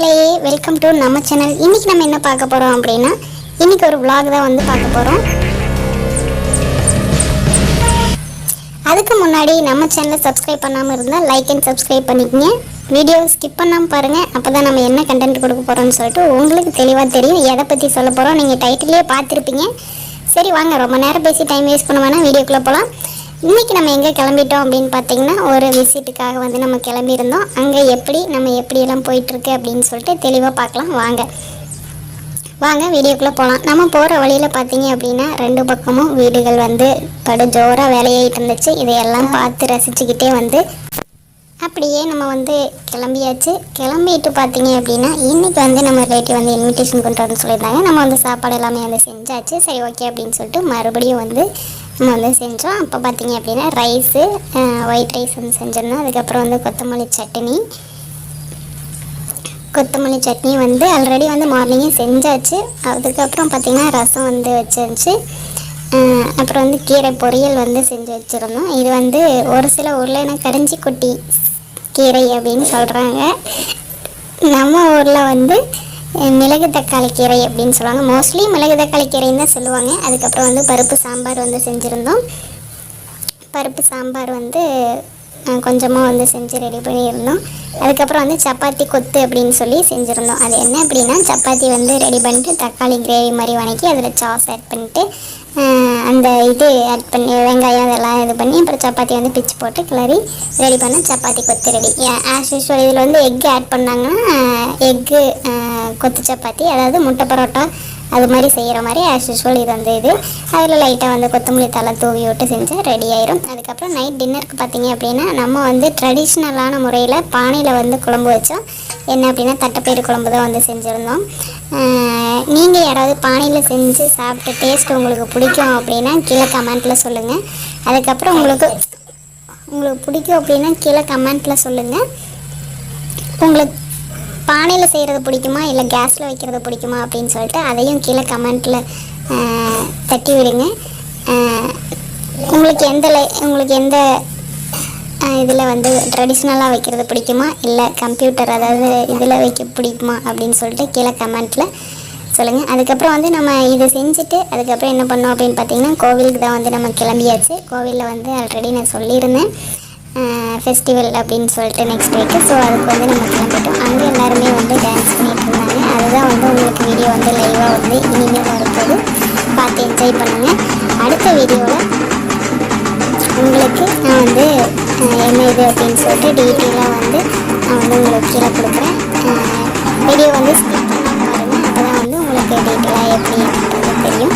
மக்களே welcome to நம்ம channel இன்றைக்கி நம்ம என்ன பார்க்க போகிறோம் அப்படின்னா இன்றைக்கி ஒரு vlog தான் வந்து பார்க்க போகிறோம் அதுக்கு முன்னாடி நம்ம சேனலை சப்ஸ்கிரைப் பண்ணாமல் இருந்தால் லைக் அண்ட் சப்ஸ்கிரைப் பண்ணிக்கங்க. வீடியோவை ஸ்கிப் பண்ணாமல் பாருங்கள் அப்போ தான் நம்ம என்ன கண்டென்ட் கொடுக்க போகிறோம்னு சொல்லிட்டு உங்களுக்கு தெளிவாக தெரியும். எதை பற்றி சொல்ல போகிறோம் நீங்கள் டைட்டிலே பார்த்துருப்பீங்க. சரி வாங்க. ரொம்ப நேரம் பேசி டைம் வேஸ்ட் பண்ண வேணால் வீடியோக்குள்ளே போகலாம் இன்றைக்கி நம்ம எங்கே கிளம்பிட்டோம் அப்படின்னு பார்த்தீங்கன்னா ஒரு விசிட்டுக்காக வந்து நம்ம கிளம்பியிருந்தோம். அங்கே எப்படி நம்ம எப்படியெல்லாம் போயிட்டுருக்கு அப்படின்னு சொல்லிட்டு தெளிவாக பார்க்கலாம். வாங்க. வாங்க வீடியோக்குள்ளே போகலாம் நம்ம போகிற வழியில் பார்த்தீங்க அப்படின்னா ரெண்டு பக்கமும் வீடுகள் வந்து படு ஜோராக வேலையாயிட்டு இருந்துச்சு. இதையெல்லாம் பார்த்து ரசிச்சுக்கிட்டே வந்து அப்படியே நம்ம வந்து கிளம்பியாச்சு. கிளம்பிட்டு பார்த்தீங்க அப்படின்னா இன்றைக்கி வந்து நம்ம ரிலேட்டிவ் வந்து இன்விடேஷன் கொண்டு வரணும்னு சொல்லியிருந்தாங்க. நம்ம வந்து சாப்பாடு எல்லாமே வந்து செஞ்சாச்சு. சரி ஓகே அப்படின்னு சொல்லிட்டு மறுபடியும் வந்து முதல்ல வந்து செஞ்சோம். அப்போ பார்த்தீங்க அப்படின்னா ரைஸு ஒயிட் ரைஸ் வந்து செஞ்சிருந்தோம். அதுக்கப்புறம் வந்து கொத்தமல்லி சட்னி. கொத்தமல்லி சட்னி வந்து ஆல்ரெடி வந்து மார்னிங்கே செஞ்சாச்சு. அதுக்கப்புறம் பார்த்திங்கன்னா ரசம் வந்து வச்சிருந்துச்சு. அப்புறம் வந்து கீரை பொரியல் வந்து செஞ்சு வச்சுருந்தோம். இது வந்து ஒரு சில ஊரில் என்ன கரிஞ்சி குட்டி கீரை அப்படின்னு சொல்கிறாங்க நம்ம ஊரில் வந்து மிளகு தக்காளி கீரை அப்படின்னு சொல்லுவாங்க. மோஸ்ட்லி மிளகு தக்காளி கீரைன்னு தான் சொல்லுவாங்க. அதுக்கப்புறம் வந்து பருப்பு சாம்பார் வந்து செஞ்சுருந்தோம். பருப்பு சாம்பார் வந்து கொஞ்சமாக வந்து செஞ்சு ரெடி பண்ணியிருந்தோம். அதுக்கப்புறம் வந்து சப்பாத்தி கொத்து அப்படின்னு சொல்லி செஞ்சுருந்தோம். அது என்ன அப்படின்னா சப்பாத்தி வந்து ரெடி பண்ணிட்டு தக்காளி கிரேவி மாதிரி வணக்கி அதில் சாஸ் ஆட் பண்ணிட்டு அந்த இது ஆட் பண்ணி வெங்காயம் அதெல்லாம் இது பண்ணி அப்புறம் சப்பாத்தி வந்து பிச்சு போட்டு கிளறி ரெடி பண்ண சப்பாத்தி கொத்து ரெடி ஆஸ் யூஸ்வல் இதில் வந்து எக்கு ஆட் பண்ணாங்கன்னா எக்கு கொத்து சப்பாத்தி அதாவது முட்டை பரோட்டா அது மாதிரி செய்கிற மாதிரி ஆஸ் யூஸ்வல் இது வந்து இது. அதில் லைட்டாக வந்து கொத்தமல்லி தலை தூவி விட்டு செஞ்சால் ரெடி ஆயிரும். அதுக்கப்புறம் நைட் டின்னருக்கு பார்த்தீங்க அப்படின்னா நம்ம வந்து ட்ரெடிஷ்னலான முறையில் பானையில் வந்து குழம்பு வச்சோம். என்ன அப்படின்னா தட்டைப்பயிறு குழம்பு தான் வந்து செஞ்சுருந்தோம். நீங்கள் யாராவது பானையில் செஞ்சு சாப்பிட்டு டேஸ்ட் உங்களுக்கு பிடிக்கும் அப்படின்னா கீழே கமெண்ட்டில் சொல்லுங்கள் அதுக்கப்புறம் உங்களுக்கு உங்களுக்கு பிடிக்கும் அப்படின்னா கீழே கமெண்ட்டில் சொல்லுங்கள் உங்களுக்கு பானையில் செய்கிறது பிடிக்குமா? இல்லை கேஸில் வைக்கிறது பிடிக்குமா? அப்படின்னு சொல்லிட்டு அதையும் கீழே கமெண்ட்டில் தட்டி விடுங்க. உங்களுக்கு எந்த லை உங்களுக்கு எந்த இதில் வந்து ட்ரெடிஷ்னலாக வைக்கிறது பிடிக்குமா? இல்லை கம்ப்யூட்டர் அதாவது இதில் வைக்க பிடிக்குமா? அப்படின்னு சொல்லிட்டு கீழே கமெண்ட்டில் சொல்லுங்கள் அதுக்கப்புறம் வந்து நம்ம இதை செஞ்சுட்டு அதுக்கப்புறம் என்ன பண்ணோம் அப்படின்னு பார்த்தீங்கன்னா கோவிலுக்கு தான் வந்து நம்ம கிளம்பியாச்சு. கோவிலில் வந்து ஆல்ரெடி நான் சொல்லியிருந்தேன். ஃபெஸ்டிவல் அப்படின்னு சொல்லிட்டு நெக்ஸ்ட் வீக்கு ஸோ அதுக்கு வந்து நம்ம கிளம்பிட்டோம். அங்கே எல்லாருமே வந்து டான்ஸ் பண்ணிட்டு இருந்தாங்க. அதுதான் வந்து உங்களுக்கு வீடியோ வந்து லைவாக வந்து இனிமேல் வரப்போகுது. பார்த்து என்ஜாய் பண்ணுங்கள் அடுத்த வீடியோவில் உங்களுக்கு நான் வந்து என்ன இது அப்படின்னு சொல்லிட்டு டீட்டெயிலாக வந்து நான் வந்து உங்களுக்கு கீழே கொடுக்குறேன். வீடியோ வந்து ஸ்கிப் பண்ணாமல் பாருங்கள் அப்போ தான் வந்து உங்களுக்கு டீட்டெயிலாக எப்படி தெரியும்.